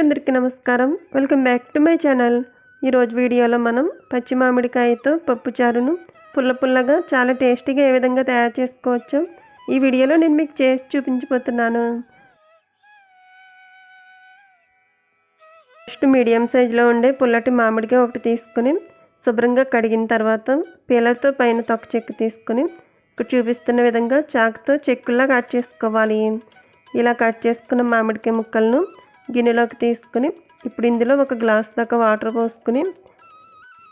అందరికీ నమస్కారం. Welcome back to my channel. ఈరోజు వీడియోలో మనం పచ్చి మామిడికాయతో పప్పు చారును పుల్ల పుల్లగా చాలా టేస్టీగా ఏ విధంగా తయారు చేసుకోవచ్చో ఈ వీడియోలో నేను మీకు చేసి చూపించిపోతున్నాను ఫస్ట్ మీడియం సైజులో ఉండే పుల్లటి మామిడికాయ ఒకటి తీసుకుని శుభ్రంగా కడిగిన తర్వాత పీలర్తో పైన తొక్క చెక్కు తీసుకుని ఇక్కడ చూపిస్తున్న విధంగా చాకుతో చెక్కులా కట్ చేసుకోవాలి. ఇలా కట్ చేసుకున్న మామిడికాయ ముక్కలను గిన్నెలోకి తీసుకుని ఇప్పుడు ఇందులో ఒక గ్లాస్ దాకా వాటర్ పోసుకుని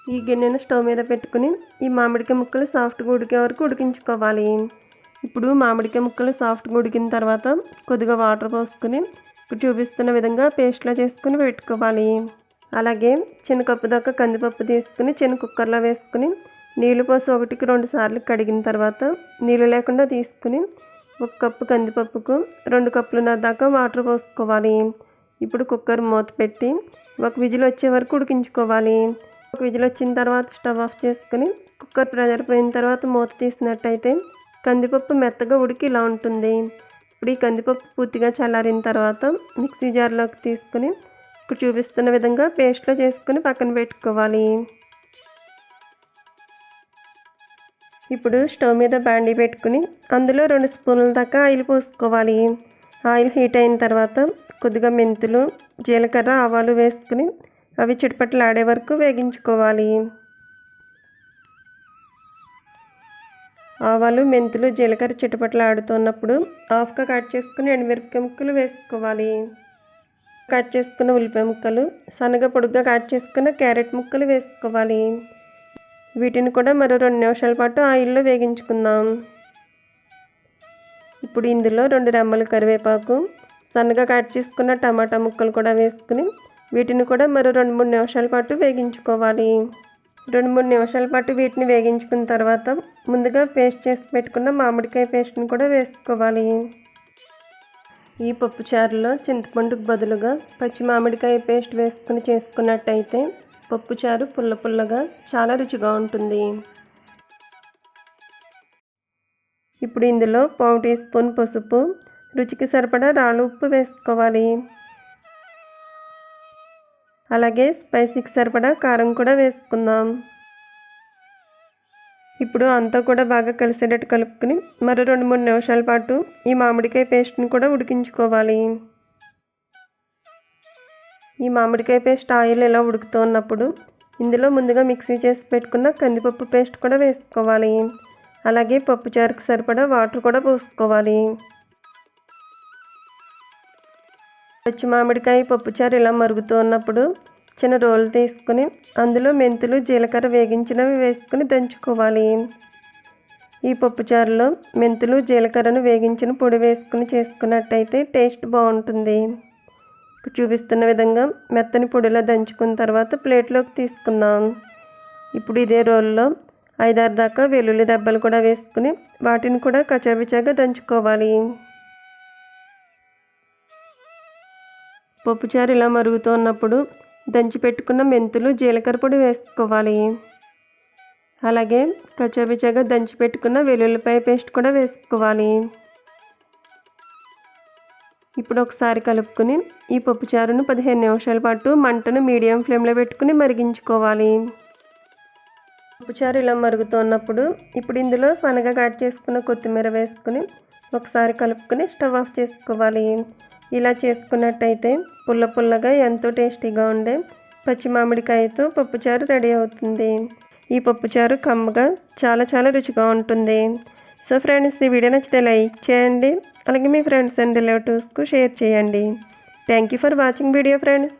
ఈ గిన్నెను స్టవ్ మీద పెట్టుకుని ఈ మామిడికాయ ముక్కలు సాఫ్ట్గా ఉడికే వరకు ఉడికించుకోవాలి. ఇప్పుడు మామిడికాయ ముక్కలు సాఫ్ట్గా ఉడికిన తర్వాత కొద్దిగా వాటర్ పోసుకుని ఇప్పుడు చూపిస్తున్న విధంగా పేస్ట్లో చేసుకుని పెట్టుకోవాలి. అలాగే చిన్న కప్పు దాకా కందిపప్పు తీసుకుని చిన్న కుక్కర్లో వేసుకుని నీళ్ళు పోసి ఒకటికి రెండు సార్లు కడిగిన తర్వాత నీళ్ళు లేకుండా తీసుకుని ఒక కప్పు కందిపప్పుకు రెండు కప్పులున్నర దాకా వాటర్ పోసుకోవాలి. ఇప్పుడు కుక్కర్ మూత పెట్టి ఒక విజిల్ వచ్చే వరకు ఉడికించుకోవాలి. ఒక విజిల్ వచ్చిన తర్వాత స్టవ్ ఆఫ్ చేసుకుని కుక్కర్ ప్రెజర్ పోయిన తర్వాత మూత తీసినట్టయితే కందిపప్పు మెత్తగా ఉడికి ఇలా ఉంటుంది. ఇప్పుడు ఈ కందిపప్పు పూర్తిగా చల్లారిన తర్వాత మిక్సీ జార్లోకి తీసుకుని ఇప్పుడు చూపిస్తున్న విధంగా పేస్ట్లో చేసుకుని పక్కన పెట్టుకోవాలి. ఇప్పుడు స్టవ్ మీద బాండీ పెట్టుకుని అందులో రెండు స్పూన్ల దాకా ఆయిల్ పోసుకోవాలి. ఆయిల్ హీట్ అయిన తర్వాత కొద్దిగా మెంతులు జీలకర్ర ఆవాలు వేసుకుని అవి చిటపట్లు ఆడే వరకు వేగించుకోవాలి. ఆవాలు మెంతులు జీలకర్ర చిటపట్లు ఆడుతున్నప్పుడు హాఫ్గా కట్ చేసుకుని ఎండుమిరపకాయ ముక్కలు వేసుకోవాలి. కట్ చేసుకున్న ఉల్లిపాయ ముక్కలు సన్నగా పొడుగ్గా కట్ చేసుకున్న క్యారెట్ ముక్కలు వేసుకోవాలి. వీటిని కూడా మరో రెండు నిమిషాల పాటు ఆయిల్లో వేగించుకుందాం. ఇప్పుడు ఇందులో రెండు రెమ్మలు కరివేపాకు సన్నగా కట్ చేసుకున్న టమాటా ముక్కలు కూడా వేసుకుని వీటిని కూడా మరో రెండు మూడు నిమిషాల పాటు వేగించుకోవాలి. రెండు మూడు నిమిషాల పాటు వీటిని వేగించుకున్న తర్వాత ముందుగా పేస్ట్ చేసి పెట్టుకున్న మామిడికాయ పేస్ట్ని కూడా వేసుకోవాలి. ఈ పప్పు చారులో చింతపండుకు బదులుగా పచ్చి మామిడికాయ పేస్ట్ వేసుకుని చేసుకున్నట్టయితే పప్పు చారు పుల్ల పుల్లగా చాలా రుచిగా ఉంటుంది. ఇప్పుడు ఇందులో పావు టీ స్పూన్ పసుపు రుచికి సరిపడా రాళ్ళు ఉప్పు వేసుకోవాలి. అలాగే స్పైసీకి సరిపడా కారం కూడా వేసుకుందాం. ఇప్పుడు అంతా కూడా బాగా కలిసేటట్టు కలుపుకుని మరో రెండు మూడు నిమిషాల పాటు ఈ మామిడికాయ పేస్ట్ని కూడా ఉడికించుకోవాలి. ఈ మామిడికాయ పేస్ట్ ఆయిల్ ఇలా ఉడుకుతూ ఉన్నప్పుడు ఇందులో ముందుగా మిక్సీ చేసి పెట్టుకున్న కందిపప్పు పేస్ట్ కూడా వేసుకోవాలి. అలాగే పప్పుచారుకు సరిపడా వాటర్ కూడా పోసుకోవాలి. పచ్చి మామిడికాయ పప్పుచారు ఇలా మరుగుతూ ఉన్నప్పుడు చిన్న రోలు తీసుకుని అందులో మెంతులు జీలకర్ర వేగించినవి వేసుకుని దంచుకోవాలి. ఈ పప్పుచారులో మెంతులు జీలకర్రను వేగించిన పొడి వేసుకుని చేసుకున్నట్టయితే టేస్ట్ బాగుంటుంది. చూపిస్తున్న విధంగా మెత్తని పొడిలా దంచుకున్న తర్వాత ప్లేట్లోకి తీసుకుందాం. ఇప్పుడు ఇదే రోల్లో ఐదారు దాకా వెల్లుల్లి దెబ్బలు కూడా వేసుకుని వాటిని కూడా కచాబిచాగా దంచుకోవాలి. పప్పుచారు ఇలా మరుగుతూ ఉన్నప్పుడు దంచి పెట్టుకున్న మెంతులు జీలకర్ర పొడి వేసుకోవాలి. అలాగే కచ్చాబిచ్చాగా దంచి పెట్టుకున్న వెల్లుల్లిపాయ పేస్ట్ కూడా వేసుకోవాలి. ఇప్పుడు ఒకసారి కలుపుకొని ఈ పప్పుచారును పదిహేను నిమిషాల పాటు మంటను మీడియం ఫ్లేమ్లో పెట్టుకుని మరిగించుకోవాలి. పప్పుచారు ఇలా మరుగుతున్నప్పుడు ఇప్పుడు ఇందులో సన్నగా కట్ చేసుకున్న కొత్తిమీర వేసుకుని ఒకసారి కలుపుకొని స్టవ్ ఆఫ్ చేసుకోవాలి. ఇలా చేసుకున్నట్టయితే పుల్ల పుల్లగా ఎంతో టేస్టీగా ఉండే పచ్చి మామిడికాయతో పప్పుచారు రెడీ అవుతుంది. ఈ పప్పుచారు కమ్మగా చాలా చాలా రుచిగా ఉంటుంది. సో ఫ్రెండ్స్ ఈ వీడియో నచ్చితే లైక్ చేయండి. అలాగే మీ ఫ్రెండ్స్ అండ్ రిలేటివ్స్కు షేర్ చేయండి. Thank you for watching video friends.